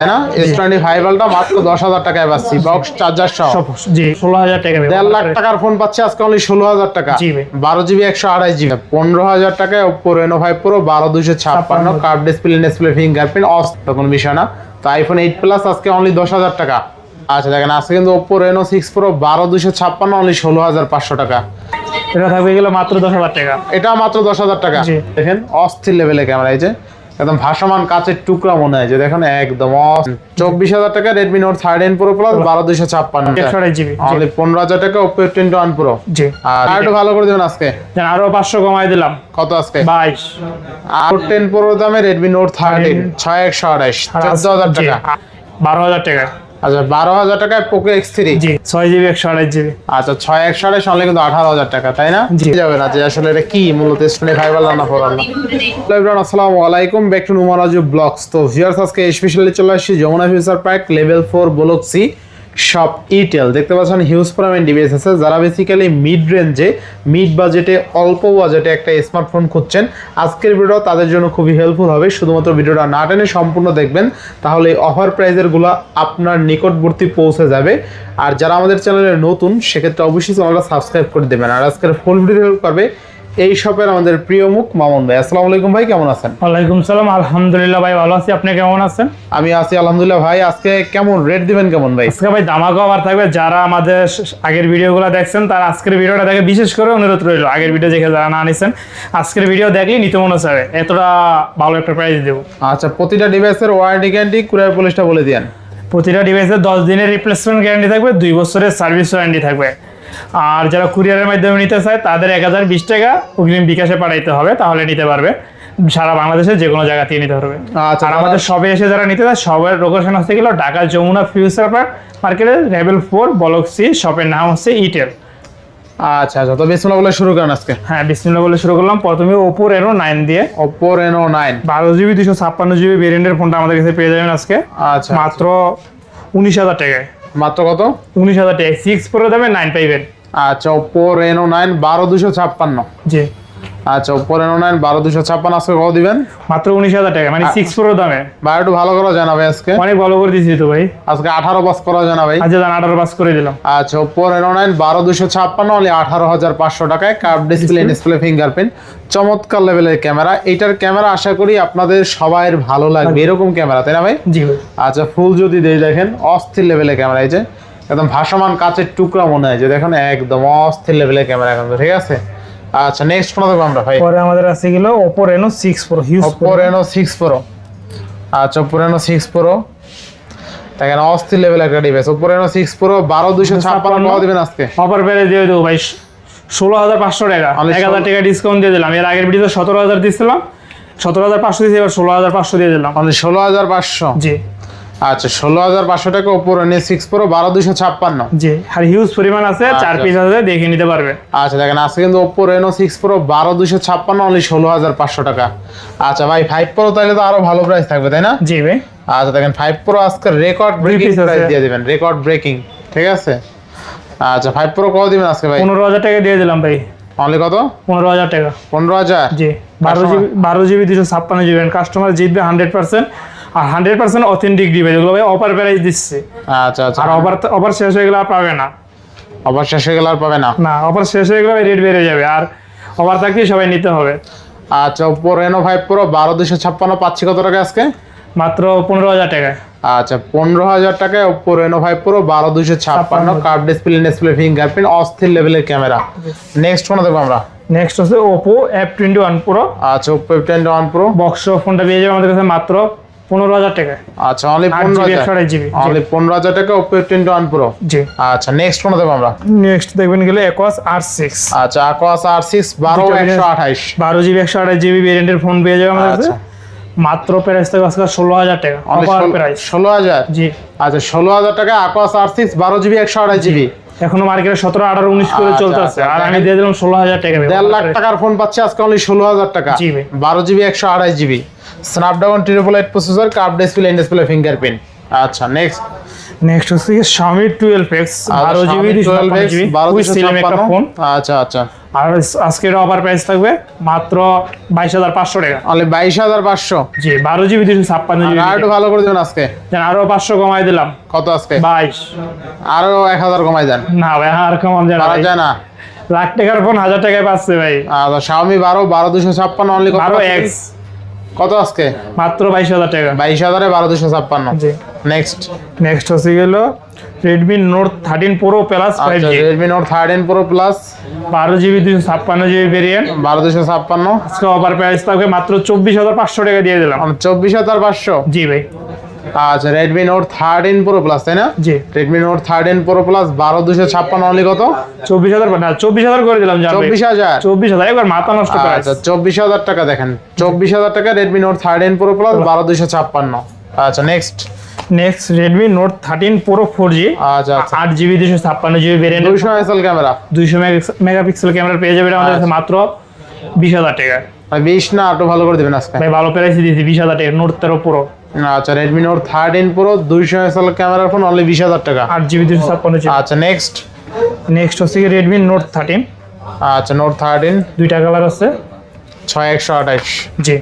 তাই না? S twenty five আলটা মাত্র দশ হাজার টাকায় পাচ্ছি। বক্স চার্জার সহ। জি ষোলো হাজার টাকা ভাই। দেড় লাখ টাকার ফোন পাচ্ছি আজকে অনলি ষোলো হাজার টাকা। বারো জিবি একশো আড়াই জিবি পনেরো হাজার টাকায় ওপো রেনো ফাইভ প্রো বারো দুশো ছাপ্পান্ন। কার্ভ ডিসপ্লে ডিসপ্লে ফিঙ্গারপ্রিন্ট অস কোনো বিষয় না। তো আইফোন এইট প্লাস আজকে অনলি দশ হাজার টাকা। আচ্ছা দেখেন আজকে কিন্তু ওপো রেনো সিক্স প্রো বারো দুশো ছাপ্পান্ন অনলি ষোলো হাজার পাঁচশো টাকা। এটা থাকবে গেলে মাত্র দশ হাজার টাকা। এটা মাত্র দশ হাজার টাকা। দেখেন অস্থির লেভেলে ক্যামেরা এই যে। একদম ভাসমান কাচের টুকরা মনে হয় যে দেখেন একদম চব্বিশ হাজার টাকা Redmi note thirteen pro plus বারো দুইশো ছাপ্পান্ন। পনেরো হাজার টাকা Oppo twenty one pro G. আর একটু ভালো করে দেবেন আজকে। আরও পাঁচশো কমাই দিলাম। কত আজকে? বাইশ। আর টেন প্রো দামে রেডমি নোট থার্টিন ছয় একশো আড়াইশ চোদ্দ হাজার টাকা। বারো হাজার টাকা। আচ্ছা বারো হাজার টাকায় পোকো এক্স থ্রি জি ছয় জিবি একশো আড়াই জিবি আচ্ছা ছয় একশো আঠাশ অনলি কিন্তু আঠারো হাজার টাকা তাই না? জি। যাবে না যে আসলে এটা কি? মূলত স্টোনে ফাইবার রান্না না। ফোর আল্লাহ আসসালামু আলাইকুম। ব্যাক টু নুমারাজু ব্লগস তো ভিউয়ার্স আজকে স্পেশালি চলে আসছি Jamuna future park level four বলক্সি shop Intel. দেখতে পাচ্ছেন হিউজ পরিমাণ ডিভাইস আছে। যারা বেসিক্যালি মিড রেঞ্জে মিড বাজেটে অল্প বাজেটে একটা স্মার্টফোন খুঁজছেন, আজকের ভিডিও তাদের জন্য খুবই হেল্পফুল হবে। শুধুমাত্র ভিডিওটা না টেনে সম্পূর্ণ দেখবেন, তাহলে অফার প্রাইজেরগুলো আপনার নিকটবর্তী পৌঁছে যাবে। আর যারা আমাদের চ্যানেলে নতুন, সেক্ষেত্রে অবশ্যই চ্যানেলটা সাবস্ক্রাইব করে দেবেন। আর আজকের ফুল ভিডিও হেল্প করবে এই শপের আমাদের প্রিয় মুখ মামুন ভাই। আসসালামু আলাইকুম ভাই কেমন আছেন? ওয়ালাইকুম সালাম আলহামদুলিল্লাহ ভাই ভালো আছি। আপনি কেমন আছেন? আমি আছি আলহামদুলিল্লাহ ভাই। আজকে কেমন? রেট দিবেন কেমন ভাই? আজকে ভাই দামাকা আবার থাকবে। যারা আমাদের আগের ভিডিওগুলো দেখছেন তারা আজকের ভিডিওটা দেখে বিশেষ করে অনুরোধ রইল। আগের ভিডিও দেখে যারা না নিছেন আজকের ভিডিও দেখলেই নিতে মনে চাবে। এতটা ভালো একটা প্রাইস দেবো। আচ্ছা প্রতিটা ডিভাইসের ওয়ারেন্টি গ্যারান্টি কুরিয়ার পলিশটা বলে দিয়েন। প্রতিটা ডিভাইসে দশ দিনের রিপ্লেসমেন্ট গ্যারান্টি থাকবে দুই বছরের সার্ভিস ওয়ারেন্টি থাকবে। আর যারা কুরিয়ারের মাধ্যমে নিতে চায় তাদের এক হাজার বিশ টাকা অগ্রিম বিকাশে পাঠাইতে হবে তাহলে নিতে পারবে। সারা বাংলাদেশে যে কোনো জায়গা থেকে নিতে পারবে। আচ্ছা, আর আমাদের সবে এসে যারা নিতে চায় সবের লোকেশন হচ্ছে গেল ঢাকা যমুনা ফিউচার পার্ক মার্কেটের লেভেল ফোর ব্লক সি শপের নাম হচ্ছে ইটেল আচ্ছা আচ্ছা তো বিসমুল্লাহ বলে শুরু করেন আজকে। হ্যাঁ বিসমিল্লা বলে শুরু করলাম। প্রথমে ওপো রেনো নাইন দিয়ে। ওপো রেনো নাইন বারো জিবি দুশো ছাপ্পান্ন জিবি ভেরিয়েন্টের ফোনটা আমাদের কাছে পেয়ে যাবেন আজকে। আচ্ছা। মাত্র উনিশ হাজার টাকায়। মাত্র কত? উনিশ হাজার টাকা। সিক্স প্রো দেবে নাইন পাইবেন আচ্ছা ওপো রেনো নাইন বারো দুশো ছাপ্পান্ন। জি। আচ্ছা ওপো রেনো নাইন বারো দুশো ছাপ্পান্ন আজকে কত দিবেন? মাত্র উনিশ হাজার টাকা মানে সিক্স প্রো দামে। ভাই একটু ভালো করে জানাবে আজকে। অনেক ভালো করে দিয়েছি তো ভাই। আজকে আঠারো পাস করা জানাবে। আচ্ছা দান আঠারো পাস করে দিলাম। আচ্ছা ওপো রেনো নাইন বারো দুশো ছাপ্পান্ন অনলি আঠারো হাজার পাঁচশো টাকায় কার্ভ ডিসপ্লে ডিসপ্লে ফিঙ্গারপ্রিন্ট চমৎকার লেভেলের ক্যামেরা এটার ক্যামেরা আশা করি আপনাদের সবাই ভালো লাগবে। এরকম ক্যামেরা তাই না ভাই? জি আচ্ছা ফুল যদি দিয়ে দেখেন অস্থির লেভেলের ক্যামেরা এই যে। একদম ভাসমান কাচের টুকরা মনে হয় যে দেখেন একদম অস্থির লেভেলের ক্যামেরা এখন ঠিক আছে? আচ্ছা নেক্সট কোন দেখব আমরা ভাই? পরে আমাদের আছে গেল Oppo Reno six pro huge Oppo Reno six pro আচ্ছা ওপো রেনো সিক্স প্রো দেখেন অস্থির লেভেল একটা ডিভাইস সিক্স প্রো বারো দুশো ছাপ্পান্ন টাকা দিবেন আজকে। অফার পেরে দিয়ে দেবো ভাই। ষোলো হাজার পাঁচশো টাকা। এক হাজার টাকা ডিসকাউন্ট দিয়ে দিলাম। এর আগের ভিডিওতে সতেরো হাজার দিয়েছিলাম সতেরো হাজার পাঁচশো দিয়েছি এবার ষোলো হাজার পাঁচশো দিয়ে দিলাম। মানে ষোলো হাজার পাঁচশো। জি। আচ্ছা ষোলো হাজার পাঁচশো টাকা ওপো রেনো সিক্স প্রো বারো দুশো ছাপ্পান্ন। জি আর হিউজ পরিমাণ আছে চার আচ্ছা। পিস আছে দেখে নিতে পারবে। আচ্ছা দেখেন আজকে কিন্তু ওপো রেনো সিক্স প্রো বারো দুশো ছাপ্পান্ন অনলি ষোলো হাজার পাঁচশো টাকা। আচ্ছা ভাই ফাইভ প্রো তাহলে তো আরও ভালো প্রাইস থাকবে তাই না? জি ভাই। আচ্ছা দেখেন ফাইভ প্রো আজকে রেকর্ড ব্রেকিং প্রাইস দিয়ে দিবেন রেকর্ড ব্রেকিং ঠিক আছে? আচ্ছা ফাইভ প্রো কত দিবেন আজকে ভাই? পনেরো হাজার টাকা দিয়ে দিলাম ভাই। অনলি কত? পনেরো হাজার টাকা। পনেরো হাজার? জি বারো জিবি বারো জিবি দুশো ছাপ্পান্ন জিবি কাস্টমার জিতবে হান্ড্রেড পার্সেন্ট আর হান্ড্রেড পার্সেন্ট অথেন্টিক ডিভাইস এগুলো ভাই অফার প্রাইস দিচ্ছে। আচ্ছা আচ্ছা। আর অফার অফার শেষ হয়ে গেলে আর পাবে না। আবার শেষ হয়ে গেলে আর পাবে না? না অফার শেষ হয়ে গেলে রেট বেড়ে যাবে। আর অফার থাকলেই সবাই নিতে হবে। আচ্ছা ওপো রেনো ফাইভ প্রো বারো দুশো ছাপ্পান্ন পাচ্ছি কত টাকা আজকে? মাত্র পনেরো হাজার টাকায়। আচ্ছা পনেরো হাজার টাকায় ওপো রেনো ফাইভ প্রো বারো দুশো ছাপ্পান্ন কার্ভ ডিসপ্লে ডিসপ্লে ফিঙ্গারপ্রিন্ট অস্থির লেভেলের ক্যামেরা নেক্সট ফোন দেখব আমরা। নেক্সট হচ্ছে Oppo F twenty one pro আচ্ছা Oppo ten one pro box ফোনটা পেয়ে যাবে আমাদের কাছে মাত্র পনেরো হাজার টাকায় আচ্ছা অনলি পনেরো হাজার। জিবি। অনলি পনেরো হাজার টাকা Oppo ten one pro G. আচ্ছা নেক্সট দেবো আমরা? নেক্সট দেখবেন গেলে একোয়াস আর সিক্স আচ্ছা আর সিক্স বারো একশো। আঠাইশ। বারো জিবি একশো জিবি ভেরিয়েন্টের ফোন পেয়ে যাবে আমাদের কাছে। আচ্ছা। মাত্র প্রাইস থেকে আজকে ষোলো হাজার টাকা অফার প্রাইস ষোলো হাজার? জি। আচ্ছা ষোলো হাজার টাকা আকোয়াস আর সিক্স বারো জিবি একশো আড়াই জিবি। এখনও মার্কেটে সতেরো আঠারো উনিশ করে আচ্ছা, চলতেছে আচ্ছা, আর আমি। দিয়ে দিলাম ষোলো হাজার টাকা দেড় লাখ টাকার ফোন পাচ্ছি আজকে অনলি ষোলো হাজার টাকা। বারো জিবি একশো আড়াই GB. Snapdragon triple eight processor curve display display fingerprint আচ্ছা নেক্সট নেক্সট হচ্ছে এক্স বারো জিবি দুশো জিবি বারো উইথ দুশো একটা ফোন আচ্ছা আচ্ছা। আর আজকের অফার প্রাইস থাকবে মাত্র বাইশ হাজার পাঁচশো টাকা। অনলি বাইশ হাজার পাঁচশো। জি বারো জিবি দুশো ছাপ্পান্ন জিবি আর একটু ভালো করে দেবেন আজকে। আরও পাঁচশো কমাই দিলাম। কত আজকে? বাইশ। আরও এক হাজার কমাই দেন। না ভাই আর কমান যায় না। যায় না। লাখ টাকার ফোন হাজার টাকায় পাচ্ছে ভাই। বারো বারো দুশো ছাপ্পান্ন অনলি কত বারো আজকে? কত আজকে? মাত্র বাইশ হাজার টাকা। বাইশ হাজারে বারো দুশো ছাপ্পান্ন। জি। নেক্সট নেক্সট হচ্ছে গেল Redmi note thirteen pro plus five G Redmi note thirteen pro plus বারো জিবি দুশো ছাপ্পান্ন জিবি ভেরিয়েন্ট বারো দুশো ছাপ্পান্ন। আজকে অফার প্রাইস তাকে মাত্র চব্বিশ হাজার পাঁচশো টাকা দিয়ে দিলাম। চব্বিশ হাজার পাঁচশো। জি ভাই। আচ্ছা Redmi note thirteen pro plus তাই না? জি। Redmi note thirteen pro plus বারো দুশো ছাপ্পান্ন অনলি কত? চব্বিশ হাজার না চব্বিশ হাজার করে দিলাম। চব্বিশ হাজার? চব্বিশ হাজার একবার মাথা নষ্ট করে আচ্ছা চব্বিশ হাজার টাকা দেখেন চব্বিশ হাজার টাকা Redmi note thirteen pro plus বারো দুশো ছাপ্পান্ন। আচ্ছা next next Redmi note thirteen pro four G আচ্ছা আচ্ছা। আট জিবি দুশো ছাপ্পান্ন জিবি ভেরিয়েন্ট দুইশো এসএল ক্যামেরা। দুইশো মেগাপিক্সেল ক্যামেরা পেয়ে যাবে আমাদের কাছে মাত্র বিশ হাজার টাকা। বিশ না একটু ভালো করে দেবেন আজকে। ভাই ভালো প্রাইসে দিয়েছি বিশ হাজার টাকা নোট তেরো প্রো আচ্ছা Redmi Note থার্টিন প্রো দুইশো এসএল ক্যামেরা ফোন অনলি বিশ হাজার টাকা। আট জিবি দুশো ছাপ্পান্ন জিবি। আচ্ছা নেক্সট নেক্সট হচ্ছে কি Redmi Note 13 আচ্ছা Note 13 দুইটা কালার আছে। ছয় একশো আঠাশ। জি।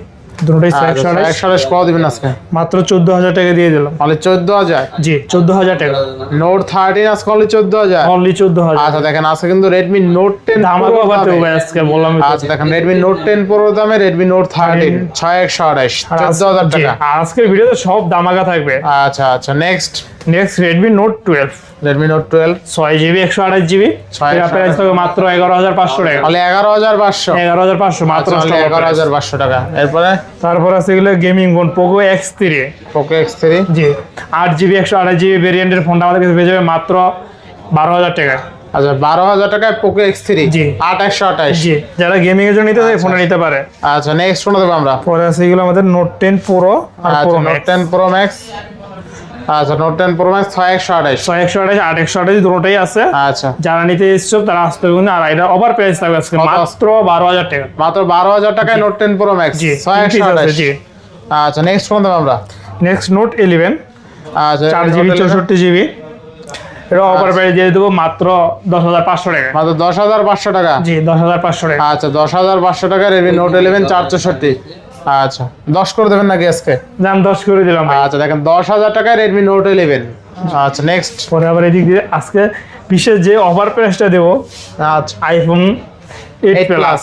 দুটোই আচ্ছা, একশো পাওয়া দিবেন আজকে? মাত্র চোদ্দ হাজার টাকা দিয়ে দিলাম। অনলি চোদ্দ হাজার জি চোদ্দ হাজার টাকা। নোট থার্টিন আজকে অনলি চোদ্দ হাজার অনলি চোদ্দ হাজার আচ্ছা দেখেন আজকে কিন্তু রেডমি নোট টেন ধামাকা পাতে ভাই আজকে বললাম আচ্ছা দেখেন রেডমি নোট টেন প্রো দামে রেডমি নোট থার্টিন ছয় একশো আঠাশ চোদ্দ হাজার টাকা। আজকের ভিডিওতে সব দামাকা থাকবে। আচ্ছা আচ্ছা next next Redmi note twelve Redmi note twelve ছয় জিবি একশো আঠাশ জিবি। প্রাইস থাকবে মাত্র এগারো হাজার পাঁচশো টাকা। অনলি এগারো হাজার পাঁচশো। এগারো হাজার পাঁচশো মাত্র আচ্ছা এগারো হাজার পাঁচশো টাকা। এরপরে? তারপর আছে এগুলো gaming phone Poco X three Poco X three G. আট জিবি একশো আঠাশ জিবি ভেরিয়েন্টের ফোনটা আমাদের কাছে পেয়ে যাবে মাত্র বারো হাজার টাকা। আচ্ছা বারো হাজার টাকায় পোকো এক্স থ্রি জি। আট একশো আঠাশ। জি। যারা গেমিং এর জন্য নিতে চায় ফোনে নিতে পারে। আচ্ছা নেক্সট ফোন দেবো আমরা। পরে আছে এগুলো আমাদের নোট টেন প্রো আর আচ্ছা pro note max ten pro max আচ্ছা নোট টেন প্রো ম্যাক্স ছয় একশো আঠাশ। ছয় একশো আঠাশ আট একশো আঠাশ দুটোটাই আছে। আচ্ছা। যারা নিতে ইচ্ছুক তারা আসতে পারবেন। আর এটা ওভার প্রাইস থাকবে আজকে মাত্র বারো হাজার টাকা। মাত্র বারো হাজার টাকায় নোট টেন প্রো ম্যাক্স জি ছয় একশো আঠাশ জি। আচ্ছা নেক্সট ফোন দেবো আমরা। নেক্সট নোট ইলেভেন আচ্ছা চার জিবি চৌষট্টি জিবি এটা ওভার প্রাইস দিয়ে দেবো মাত্র দশ হাজার পাঁচশো টাকা। মাত্র দশ হাজার পাঁচশো টাকা? জি দশ হাজার পাঁচশো টাকা। আচ্ছা দশ হাজার পাঁচশো টাকা রেডমি নোট ইলেভেন চার চৌষট্টি। আচ্ছা দশ করে দেবেন নাকি আজকে? দাম দশ করে দিলাম। আচ্ছা দেখেন দশ হাজার টাকায় রেডমি নোট ইলেভেন আচ্ছা নেক্সট পরে আবার এদিক দিয়ে আজকে বিশেষ যে ওভার প্রাইসটা দেবো আচ্ছা। আইফোন এইট 8 প্লাস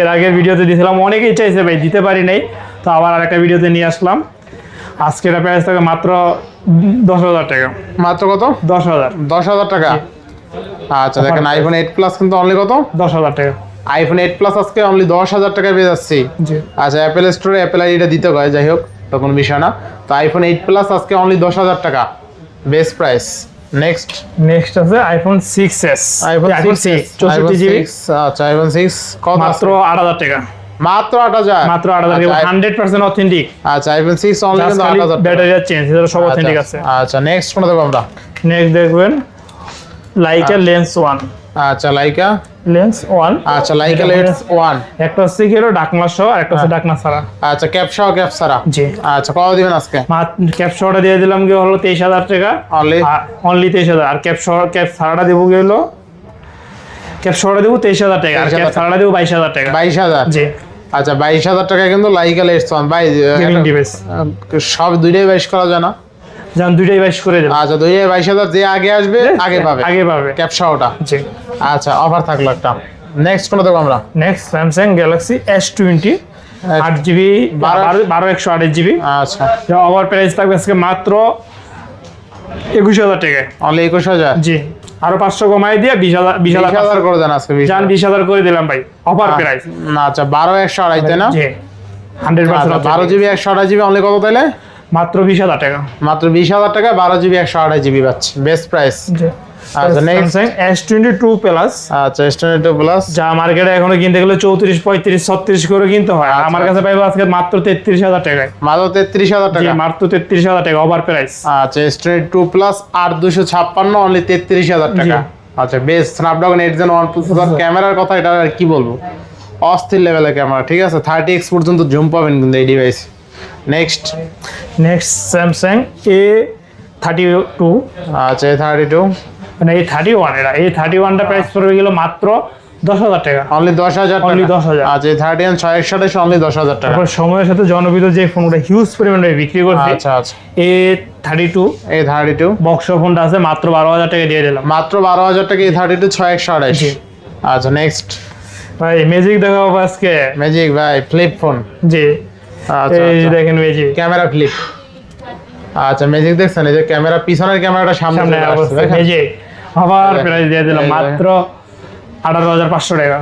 এর আগের ভিডিওতে দিয়েছিলাম অনেকেই চাইছে ভাই দিতে পারি নাই। তো আবার আরেকটা ভিডিওতে নিয়ে আসলাম। আজকে এটা প্রাইস থাকে মাত্র দশ হাজার টাকা। মাত্র কত? দশ হাজার। দশ হাজার টাকা? আচ্ছা দেখেন আইফোন এইট প্লাস কিন্তু অনলি কত? দশ হাজার টাকা। আইফোন এইট প্লাস আজকে অনলি দশ হাজার টাকায় পেয়ে যাচ্ছি। আচ্ছা অ্যাপেল স্টোরে অ্যাপেল আইডিটা দিতে হয় যাই হোক তো কোনো বিষয় না। তো আইফোন এইট প্লাস আজকে অনলি দশ হাজার টাকা বেস্ট প্রাইস নেক্সট নেক্সট আছে iPhone six S iPhone iPhone six চৌষট্টি জিবি আচ্ছা আইফোন সিক্স কত মাত্র আট হাজার টাকা। মাত্র আট হাজার? মাত্র আট হাজার আচ্ছা, হান্ড্রেড পার্সেন্ট অথেন্টিক আচ্ছা আইফোন সিক্স অনলি কিন্তু আট হাজার ব্যাটারি চেঞ্জ এটা সব অথেন্টিক আছে। আচ্ছা নেক্সট কোনটা দেবো আমরা? নেক্সট দেখবেন লাইকা লেন্স ওয়ান আচ্ছা লাইকা লেন্স ওয়ান। আচ্ছা লাইকা লেটস ওয়ান। একটা হচ্ছে কি হলো? ডাকনা সহ আর একটা হচ্ছে ডাকনা ছাড়া। আচ্ছা ক্যাপসা ক্যাপ ছাড়া। জি। আচ্ছা কত দিবেন আজকে? ক্যাপ শহটা দিয়ে দিলাম কি হলো? তেইশ হাজার টাকা। অনলি অনলি তেইশ হাজার। আর ক্যাপ শহর ক্যাপ ছাড়াটা দেবো কি হলো? ক্যাপ শহটা দেবো তেইশ হাজার টাকা। আর 23,000 ক্যাপ ছাড়াটা দেবো বাইশ হাজার টাকা। বাইশ হাজার? জি। আচ্ছা বাইশ হাজার টাকা কিন্তু Laika let's one by gaming সব দুইটাই বাইশ করা যায় না। যান দুইটাই বাইশ করে দেবো। আচ্ছা দুইটাই বাইশ হাজার যে আগে আসবে আগে পাবে। আগে পাবে। ক্যাপসা ওটা। জি। আচ্ছা অফার থাকল একটা। নেক্সট কোনটা দেবো আমরা? Next Samsung Galaxy S twenty আট জিবি বারো- একশো আঠাশ জিবি আচ্ছা। ওভার প্রাইস থাকবে আজকে মাত্র একুশ হাজার টাকায়। অনলি একুশ হাজার? জি। আরও পাঁচশো কমাই দিয়ে বিশ হাজার বিশ হাজার করে দেন আজকে যান বিশ হাজার করে দিলাম ভাই অফার প্রাইস না আচ্ছা বারো একশো আড়াই তাই না? হান্ড্রেড আচ্ছা, বারো জিবি একশো আড়াই জিবি অনলি কত তাইলে? মাত্র বিশ হাজার টাকা। মাত্র বিশ হাজার টাকা বারো জিবি একশো আড়াই জিবি পাচ্ছি বেস্ট প্রাইস আচ্ছা next S twenty two plus আচ্ছা স্টুডেন্ট প্লাস যা মার্কেটে এখনও কিনতে গেলে চৌত্রিশ পঁয়ত্রিশ ছত্রিশ করে কিনতে হয়। আর আচ্ছা, আমার কাছে পাইবো আজকে মাত্র তেত্রিশ হাজার টাকায়। মাত্র তেত্রিশ হাজার টাকা। মাত্র তেত্রিশ হাজার টাকা ওভার প্রাইস আচ্ছা টু প্লাস দুশো ছাপ্পান্ন অনলি তেত্রিশ হাজার টাকা। আচ্ছা best Snapdragon eight gen one processor ক্যামেরার কথা এটা আর কি বলব? অস্থির লেভেলের ক্যামেরা ঠিক আছে? থার্টি এক্স পর্যন্ত জুম পাবেন কিন্তু এই device next next Samsung A thirty two আচ্ছা এ থার্টি টু মানে এই থার্টি ওয়ান এটা এই থার্টি ওয়ানটা প্রাইস পড়বে গেল মাত্র দশ হাজার টাকা। অনলি দশ হাজার 10,000 আচ্ছা থার্টি ওয়ান ছয় একশো আঠাশ অনলি দশ হাজার টাকা। তারপর সময়ের সাথে জনপ্রিয় যে ফোনটা হিউজ পরিমাণে বিক্রি করছে আচ্ছা আচ্ছা। A thirty two thirty two box ফোনটা আছে মাত্র বারো হাজার টাকা দিয়ে দিলাম। মাত্র বারো হাজার টাকা এই থার্টি টু ছয় একশো আঠাশ। আচ্ছা নেক্সট ভাই ম্যাজিক দেখাবো আজকে। ম্যাজিক ভাই ফ্লিপ ফোন জি। আচ্ছা এই আচ্ছা। দেখেন ম্যাজিক ক্যামেরা ফ্লিপ। আচ্ছা ম্যাজিক দেখছেন এই যে ক্যামেরা পিছনের ক্যামেরাটা সামনে? ম্যাজিক আবার প্রাইস দিয়ে দিলাম মাত্র আঠারো হাজার পাঁচশো টাকা।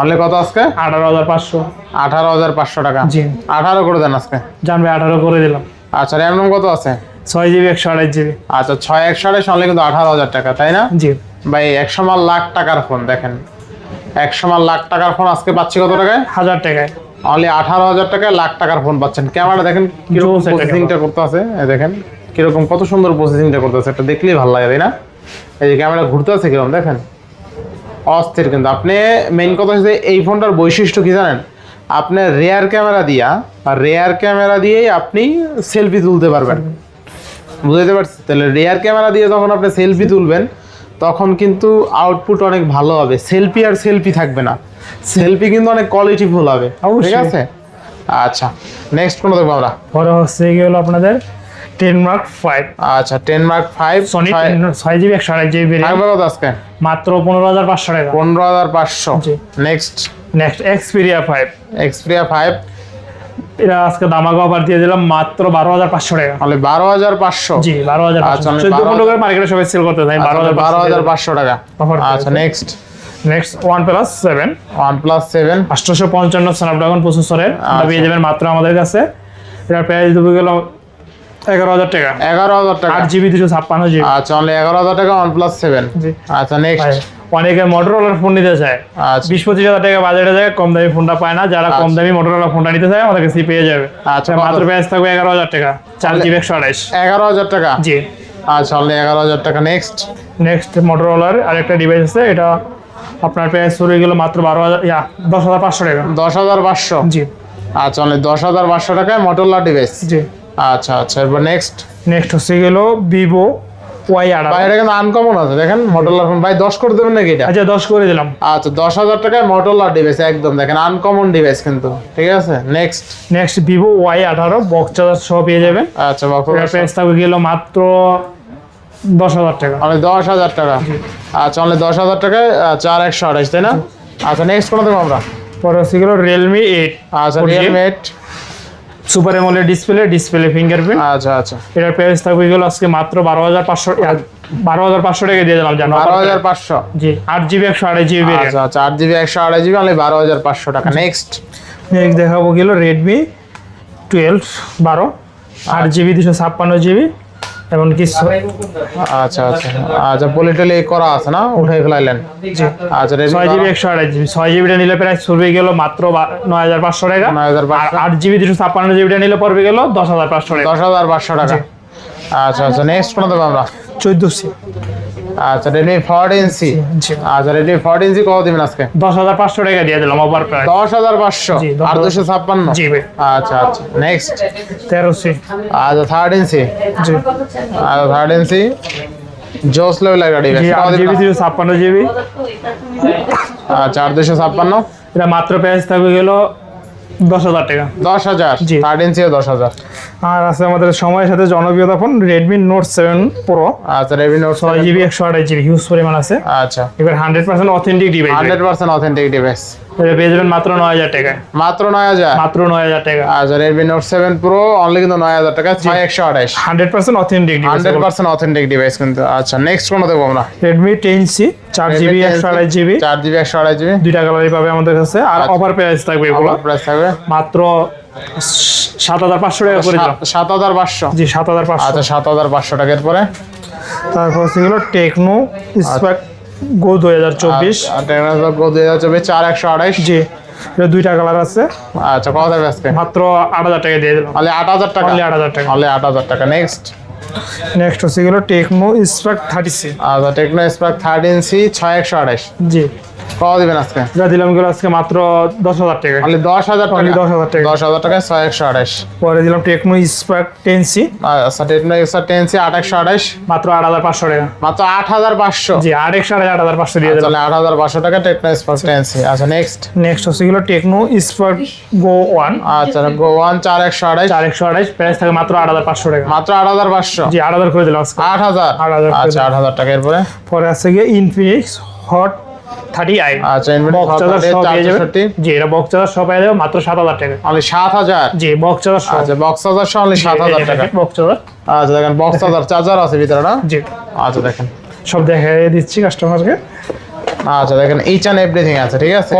অনলি কত আজকে? আঠারো হাজার পাঁচশো। আঠারো হাজার পাঁচশো টাকা। জি। আঠারো করে দেন আজকে। জানবে আঠারো করে দিলাম। আচ্ছা র্যাম রোম কত আছে? ছয় জিবি একশো আঠাশ জিবি। আচ্ছা ছয় একশো আঠাশ অনলি কিন্তু আঠারো হাজার টাকা তাই না? জি। ভাই একশো মাল লাখ টাকার ফোন দেখেন। একশো মাল লাখ টাকার ফোন আজকে পাচ্ছি কত টাকায়? হাজার টাকায়। অনলি আঠারো হাজার টাকায় লাখ টাকার ফোন পাচ্ছেন। ক্যামেরা দেখেন কীরকম প্রসেসিংটা করতে আছে দেখেন কীরকম কত সুন্দর প্রসেসিংটা করতে আছে এটা দেখলেই ভালো লাগে তাই না? এই যে ক্যামেরা ঘুরতে আছে কীরকম দেখেন? অস্থির কিন্তু। আপনি মেইন কথা হচ্ছে এই ফোনটার বৈশিষ্ট্য কি জানেন? আপনি রেয়ার ক্যামেরা দিয়া আর রেয়ার ক্যামেরা দিয়েই আপনি সেলফি তুলতে পারবেন। বুঝতে পারছি? তাহলে রেয়ার ক্যামেরা দিয়ে যখন আপনি সেলফি তুলবেন তখন কিন্তু আউটপুট অনেক ভালো হবে। সেলফি আর সেলফি থাকবে না। সেলফি কিন্তু অনেক কোয়ালিটি কোয়ালিটিফুল হবে। ঠিক আছে? আচ্ছা নেক্সট কোনো দেখব আমরা? পরে হচ্ছে গিয়ে হলো আপনাদের টেন মার্ক ফাইভ আচ্ছা টেন মার্ক ফাইভ সনি ছয় জিবি একশো আঠাশ জিবি কত আজকে? মাত্র পনেরো হাজার পাঁচশো টাকা। পনেরো হাজার পাঁচশো। Next next Xperia five Xperia five এটা আজকে দামাগো অফার দিয়ে দিলাম মাত্র বারো হাজার পাঁচশো টাকা। তাহলে বারো হাজার পাঁচশো। জি বারো হাজার আচ্ছা, চোদ্দ পনেরো করে মার্কেটে সবাই সেল করতে চাই বারো হাজার বারো হাজার পাঁচশো টাকা। আচ্ছা next next one plus seven one plus seven আটশোশো পঞ্চান্ন স্ন্যাপড্রাগন প্রসেসরের আচ্ছা। পেয়ে যাবেন মাত্র আমাদের কাছে। এটার প্রাইস দেবো গেল এগারো হাজার টাকা। এগারো হাজার টাকা। আট জিবি দুশো ছাপ্পান্ন জিবি আচ্ছা অনলি এগারো হাজার টাকা ওয়ান প্লাস সেভেন জি। আচ্ছা নেক্সট অনেকে মোটরোলার ফোন নিতে চায়। আচ্ছা। বিশ পঁচিশ হাজার টাকা বাজারে যায় কম দামি ফোনটা পায় না। যারা কম। দামি মোটরোলা ফোনটা নিতে চায় আমাদের কাছে পেয়ে যাবে। আচ্ছা, মাত্র? প্রাইস থাকবে এগারো হাজার টাকা। চার জিবি একশো আঠাইশ এগারো হাজার টাকা? জি। আচ্ছা এগারো হাজার টাকা নেক্সট নেক্সট মোটরোলার আরেকটা ডিভাইস আছে এটা আপনার প্রাইস শুরু হয়ে গেল মাত্র বারো হাজার ইয়া দশ হাজার পাঁচশো টাকা। দশ হাজার পাঁচশো? জি। আচ্ছা অনলি দশ হাজার পাঁচশো টাকায় মোটরলা ডিভাইস জি। আচ্ছা আচ্ছা এরপর নেক্সট নেক্সট হচ্ছে গেল ভিভো ওয়াই আঠারো ভাই এটা কিন্তু আনকমন আছে। দেখেন মোটরলা ফোন ভাই দশ করে দেবেন নাকি এটা? আচ্ছা দশ করে দিলাম। আচ্ছা দশ হাজার টাকায় মোটরলা ডিভাইস একদম। দেখেন আনকমন ডিভাইস কিন্তু। ঠিক আছে? নেক্সট নেক্সট ভিভো ওয়াই আঠারো বক্স চার্জার সহ পেয়ে যাবেন। আচ্ছা এটার প্রাইস থাকবে গেল মাত্র দশ হাজার টাকা। অনলি দশ হাজার টাকা। আচ্ছা অনলি দশ হাজার টাকায় চার একশো আঠাশ তাই না? আচ্ছা নেক্সট কোনো দেবো আমরা? পরে হচ্ছে গেল রিয়েলমি এইট আচ্ছা Realme eight super AMOLED display display fingerprint আচ্ছা আচ্ছা। এটার প্রাইস থাকবে গেল আজকে মাত্র বারো হাজার পাঁচশো বারো হাজার পাঁচশো টাকা দিয়ে দিলাম জানো? বারো হাজার পাঁচশো। জি আট জিবি একশো আড়াই জিবি আচ্ছা আচ্ছা আট জিবি একশো আড়াই জিবি অনলি বারো হাজার পাঁচশো টাকা। নেক্সট নেক্সট দেখাবো গেল রেডমি টুয়েলভ বারো আট জিবি দুশো ছাপ্পান্ন জিবি। এমনকি আচ্ছা আচ্ছা। আচ্ছা পলিটলি করা আছে না? উঠাই ফেলাইলেন। আচ্ছা ছয় জিবি একশো আড়াই জিবি ছয় জিবিটা নিলে প্রায় শুরু গেল মাত্র নয় হাজার পাঁচশো টাকা। 9,500 আর আট জিবি দুশো ছাপ্পান্ন জিবিটা নিলে পড়বে গেল দশ হাজার পাঁচশো টাকা। দশ হাজার পাঁচশো টাকা। আচ্ছা আচ্ছা নেক্সট কোনো দেবো আমরা? চোদ্দ সি আচ্ছা রেডমি সি জি আচ্ছা রেডমি ফোরটিন সি কত দিবেন আজকে? দশ হাজার পাঁচশো টাকা দিয়ে দিলাম ওভার প্রাইস দশ হাজার পাঁচশো? আর দুশো ছাপ্পান্ন? জি আচ্ছা আচ্ছা নেক্সট তেরো সি আচ্ছা থার্টিন সি জি। আচ্ছা থার্টিন সি জোস লেভেল একটা ডিভাইস জিবি দুশো ছাপ্পান্ন জিবি। আচ্ছা আর দুশো ছাপ্পান্ন? এটা মাত্র প্রাইস থাকবে গেল দশ হাজার টাকা। দশ হাজার? জি। থার্টিন সি দশ হাজার। আর আছে আমাদের সময়ের সাথে জনপ্রিয়তা phone Redmi note seven pro আচ্ছা রেডমি নোট ছয় জিবি একশো আঠাশ জিবি হিউজ পরিমাণ আছে। আচ্ছা। এবার hundred percent authentic device hundred percent authentic device এটা পেয়ে যাবেন মাত্র নয় হাজার টাকায়। মাত্র নয় হাজার? মাত্র নয় হাজার টাকা। আচ্ছা Redmi note seven pro only কিন্তু নয় হাজার টাকা ছয় একশো আঠাশ। Hundred percent authentic hundred percent authentic device কিন্তু। আচ্ছা নেক্সট কোনো দেবো আমরা? রেডমি টেন সি চার জিবি একশো আঠাশ জিবি চার জিবি একশো আড়াই জিবি দুইটা কালারই পাবে আমাদের কাছে। আর আচ্ছা। অফার প্রাইস থাকবে এগুলো। প্রাইস থাকবে। মাত্র সাত হাজার পাঁচশো টাকা করে সাত- হাজার পাঁচশো। জি সাত হাজার পাঁচশো। আচ্ছা সাত হাজার পাঁচশো টাকার পরে তারপর সেগুলো টেকনো স্পাক গো দুই হাজার চব্বিশ। দুই হাজার চব্বিশ চার একশো আড়াইশ। জি এটা দুইটা কালার আছে। আচ্ছা কত থাকবে আজকে? মাত্র আট হাজার টাকা দিয়ে দিলাম। আট হাজার টাকা? আট হাজার টাকা। আট হাজার টাকা। নেক্সট নেক্সট হচ্ছে গেলো টেকনো স্পার্ক থার্টি সি আচ্ছা টেকনো স্পার্ক থার্টিন সি ছয় একশো আড়াইশ। জি। কত দিবেন আজকে? যা দিলাম গেল আজকে মাত্র দশ হাজার টাকা। তাহলে দশ হাজার টাকা? Only 10,000 টাকা। দশ হাজার টাকায় ছয় একশো আঠাশ পরে দিলাম টেকনো স্পার্ক টেন সি। আচ্ছা টেকনো আট একশো আঠাশ মাত্র আট হাজার পাঁচশো টাকা। মাত্র আট হাজার পাঁচশো? জি আট একশো আট হাজার পাঁচশো দিয়ে দিলাম। তাহলে আট হাজার পাঁচশো টাকা টেকনো স্পার্ক আচ্ছা নেক্সট নেক্সট হচ্ছে গেলো টেকনো স্পার্ক গো ওয়ান। আচ্ছা গো ওয়ান চার একশো আঠাশ চার একশো আঠাইশ প্রাইস থাকে মাত্র আট হাজার পাঁচশো টাকা। মাত্র আট হাজার পাঁচশো? জি আট হাজার করে দিলাম আজকে। আট হাজার? 8,000 করে আচ্ছা আট হাজার টাকা এরপরে? পরে আছে গিয়ে ইনফিনিক্স হট থার্টি আই আচ্ছা বক্স চার্জার সব পেয়ে যাবে জি এটা বক্স চার্জার সব পেয়ে যাবে মাত্র সাত হাজার টাকা। অনলি সাত হাজার? জি বক্স চার্জার সব। আচ্ছা বক্স চার্জার সহ অনলি সাত হাজার টাকা। বক্স চার্জার আচ্ছা দেখেন বক্স চার্জার চার্জার আছে ভিতরে না? জি। আচ্ছা দেখেন। সব দেখে দিচ্ছি কাস্টমারকে আচ্ছা দেখেন এইচ অ্যান্ড এভরিথিং আছে ঠিক আছে?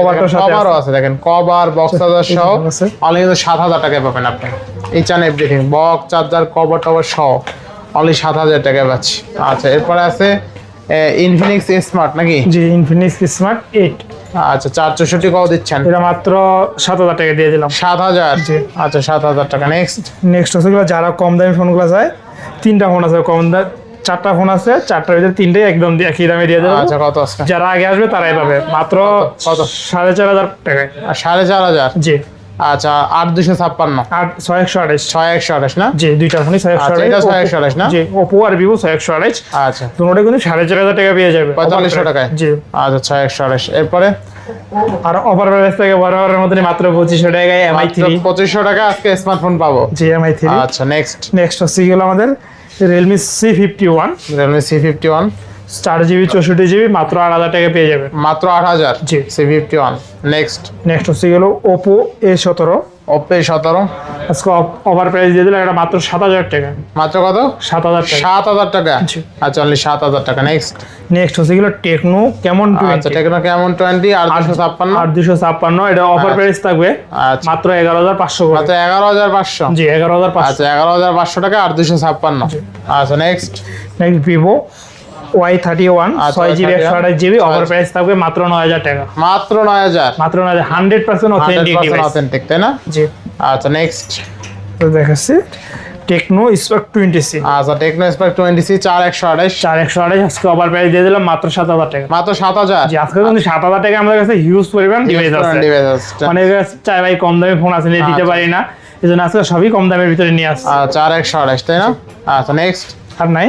কভারও দেখেন কভার বক্স চার্জার সহ আছে। অনলি কিন্তু সাত হাজার টাকায় পাবেন আপনি। H and everything box charger cover টভার সহ অনলি সাত হাজার টাকায় পাচ্ছি। আচ্ছা এরপরে আছে ইনফিনিক্স স্মার্ট নাকি? জি ইনফিনিক্স স্মার্ট এইট আচ্ছা চার চৌষট্টি কত দিচ্ছেন? এটা মাত্র সাত হাজার টাকা দিয়ে দিলাম। সাত হাজার? জি। আচ্ছা সাত হাজার টাকা। নেক্সট নেক্সট হচ্ছে যারা কম দামি ফোনগুলো চায় তিনটা ফোন আছে কম দাম চারটা ফোন আছে চারটার ভিতরে তিনটাই একদম দিয়ে- একই দামে দিয়ে দেবো। আচ্ছা কত যারা আগে আসবে তারাই পাবে। মাত্র কত? সাড়ে চার হাজার টাকায়। আর সাড়ে চার হাজার? জি। আচ্ছা আট দুশো ছাপ্পান্ন। আট ছয় একশো আড়াইশ ছয় একশো আঠাশ না? জি দুইটা ফোনই ছয় একশো আচ্ছা, আড়াইশ এটা 628 না? জি ওপো আর ভিভো ছয় একশো আড়াইশ আচ্ছা। দুটোটা কিন্তু সাড়ে চার হাজার টাকা পেয়ে যাবে। পঁয়তাল্লিশশো টাকায়? জি। আচ্ছা ছয় একশো আঠাশ। এরপরে? আর অফার প্রাইস থেকে বরাবরের মধ্যে মাত্র পঁচিশশো টাকায় এমআই থ্রি পঁচিশশো টাকা আজকে স্মার্টফোন পাবো। জি এমআই থ্রি আচ্ছা নেক্সট নেক্সট হচ্ছে গেলো আমাদের? Realme C fifty one Realme C fifty one চার জিবি চৌষট্টি জিবি মাত্র আট হাজার টাকা পেয়ে যাবে মাত্র আট হাজার? জি। C fifty one. Next next হচ্ছে গেলো ওপো এ সতেরো। ওপে সতেরো। আজকে অফার প্রাইস দিয়ে দিলে এটা মাত্র সাত হাজার টাকা। মাত্র কত? সাত হাজার টাকা। সাত হাজার টাকা। আচ্ছা অনলি সাত হাজার টাকা। নেক্সট নেক্সট হচ্ছে গেলো টেকনো কেমন আচ্ছা টেকনো কেমন টোয়েন্টি আর দুশো ছাপ্পান্ন? আট দুশো ছাপ্পান্ন। এটা অফার আচ্ছা। প্রাইস থাকবে। আচ্ছা। মাত্র এগারো হাজার পাঁচশো মাত্র এগারো হাজার পাঁচশো? জি এগারো হাজার পাঁচশো। আচ্ছা এগারো হাজার পাঁচশো টাকা আর দুশো ছাপ্পান্ন। আচ্ছা next next Vivo Y thirty one ছয় জিবি একশো আঠাশ জিবি আচ্ছা। প্রাইস থাকবে মাত্র নয় হাজার টাকা। মাত্র নয় হাজার? মাত্র নয় হাজার হান্ড্রেড পার্সেন্ট অথেন্টিক অথেন্টিক তাই না? জি। আচ্ছা নেক্সট তো দেখাচ্ছি। টেকনো স্পার্ক টোয়েন্টি সি আচ্ছা টেকনো স্পার্ক টোয়েন্টি সি চার একশো আঠাশ। চার একশো আঠাশ আজকে অফার প্রাইস দিয়ে দিলাম মাত্র সাত হাজার টাকা। মাত্র সাত হাজার? জি আজকে কিন্তু সাত হাজার টাকা আমাদের কাছে হিউজ পরিমাণ ডিভাইস আছে। ডিভাইস আছে। অনেক চাই ভাই কম দামে ফোন আছে নিয়ে দিতে আচ্ছা। পারি না। এই জন্য আজকে সবই কম দামের ভিতরে নিয়ে আসছে। চার একশো আঠাশ তাই না? আচ্ছা নেক্সট আর নাই?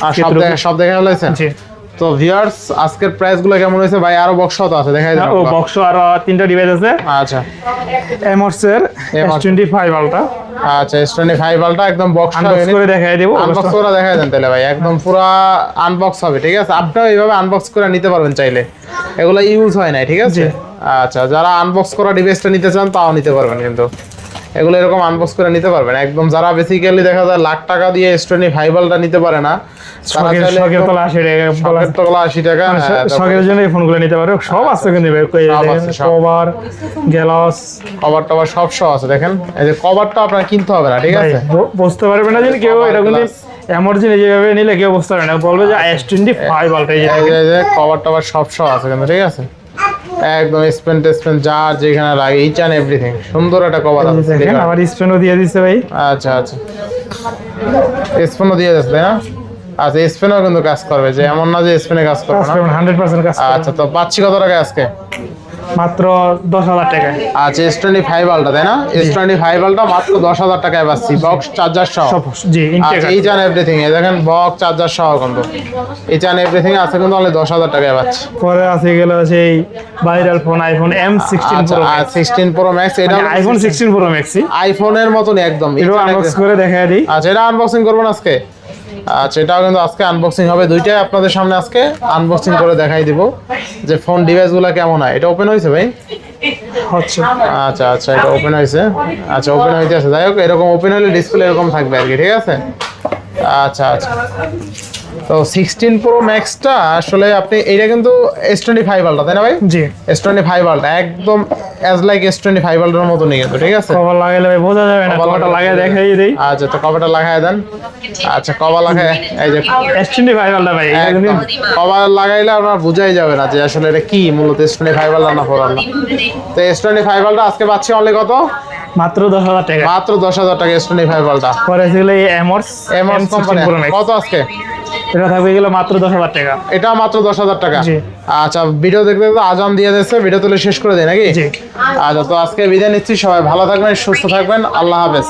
আর সব দেখা সব দেখা হয়েছে জি। তো ভিউয়ার্স আজকের প্রাইসগুলো কেমন হয়েছে? ভাই আরও বক্স তো আছে দেখাই দেন ও বক্স আর তিনটা ডিভাইস আছে। আচ্ছা। এস Amos- টোয়েন্টি আলটা আচ্ছা এস টোয়েন্টি ফাইভ আলটা একদম বক্স আনবক্স করে দেখাই দেবো আনবক্স করে দেখাই দেন তাহলে ভাই একদম পুরা আনবক্স হবে ঠিক আছে? আপনিও এইভাবে আনবক্স করে নিতে পারবেন চাইলে। এগুলো ইউজ হয় না ঠিক আছে? আচ্ছা যারা আনবক্স করা ডিভাইসটা নিতে চান তাও নিতে পারবেন কিন্তু। এগুলো এরকম আনবক্স করে নিতে পারবেন। একদম যারা বেসিক্যালি দেখা যায় লাখ টাকা দিয়ে এস টোয়েন্টি নিতে পারে না আশি টাকা শখের আশি টাকা হ্যাঁ, তারপর শখের জন্য এই ফোনগুলো নিতে পারো। সব আছে কিন্তু। কভার কভার টভার সব। দেখেন? এই যে কভারটা আপনার কিনতে হবে না ঠিক আছে? বুঝতে পারবে না যে কেউ Cover এটা কিন্তু এমার্জেন্সি যেভাবে নিলে কেউ বুঝতে পারবে না। বলবে যে এস টোয়েন্টি ফাইভ আলটাই এই যে কভার টভার সব আছে কিন্তু ঠিক আছে? একদম স্পেন টেসপেন যার যেখানে লাগে ইচ অ্যান্ড এভরিথিং সুন্দর একটা কভার আছে দেখেন আমার স্পেনও দিয়ে দিচ্ছে ভাই। আচ্ছা আচ্ছা। স্পেনও দিয়ে দিছে না? আচ্ছা স্পেনও কিন্তু কাজ করবে যে এমন না যে স্পেনে কাজ করবে না। করবেন হান্ড্রেড পার্সেন্ট কাজ করবে। আচ্ছা তো পাচ্ছি কত টাকা আজকে? মাত্র দশ হাজার টাকায় আচ্ছা এস টোয়েন্টি ফাইভ আলটা তাই না? এস টোয়েন্টি ফাইভ আলটা মাত্র দশ হাজার টাকায় পাচ্ছি বক্স চার্জার সহ। জি আচ্ছা অ্যান্ড এভরিথিং এই দেখেন বক্স চার্জার সহ কিন্তু। ইচ অ্যান্ড এভরিথিং আছে কিন্তু অনলি দশ হাজার টাকায় পাচ্ছি। পরে আছে গেল সেই viral phone iPhone M sixteen pro sixteen pro max এটা আইফোন সিক্সটিন প্রো ম্যাক্সি আইফোনের মতনই একদম। এটাও আনবক্স করে দিই। আচ্ছা এটা আনবক্সিং করবেন আজকে? আচ্ছা এটাও কিন্তু আজকে আনবক্সিং হবে। দুইটাই আপনাদের সামনে আজকে আনবক্সিং করে দেখাই দিব যে ফোন ডিভাইসগুলো কেমন হয়। এটা ওপেন হয়েছে ভাই? হচ্ছে আচ্ছা আচ্ছা এটা ওপেন হয়েছে। আচ্ছা ওপেন হইতে আছে যাই হোক এরকম ওপেন হলে ডিসপ্লে এরকম থাকবে আর কি ঠিক আছে? আচ্ছা আচ্ছা। তো সিক্সটিন প্রো ম্যাক্সটা আসলে আপনি এইটা কিন্তু এস টোয়েন্টি ফাইভ আলটা তাই না ভাই? জি। এস টোয়েন্টি ফাইভ আলটা একদম as like S twenty five আলটার মতনই কিন্তু ঠিক আছে? কভার লাগাইলে ভাই বোঝা যাবে না কভার কভারটা লাগাই- দেখাই দিই। আচ্ছা তো কভারটা লাগাই দেন। আচ্ছা কভার লাগাই এই যে এস টোয়েন্টি ফাইভ আলটা ভাই কভার লাগাইলে আপনার বোঝাই যাবে না যে আসলে এটা কি মূলত এস টোয়েন্টি ফাইভ আল্লাহ না ফোর আল্লাহ তো এস টোয়েন্টি ফাইভ আলটা আজকে পাচ্ছি অনলি কত? মাত্র দশ হাজার টাকা। মাত্র দশ হাজার টাকা এস টোয়েন্টি ফাইভ আলটা পরে ছিল এই এমর্স এমএস কোম্পানি কত আজকে? এটা থাকবে গেলে মাত্র দশ হাজার টাকা। এটা মাত্র দশ হাজার টাকা। আচ্ছা ভিডিও দেখবে আজান দিয়ে দিচ্ছে ভিডিও তুলে শেষ করে দেয় নাকি? আচ্ছা তো আজকে বিদায় নিচ্ছি সবাই ভালো থাকবেন সুস্থ থাকবেন আল্লাহ হাফেজ।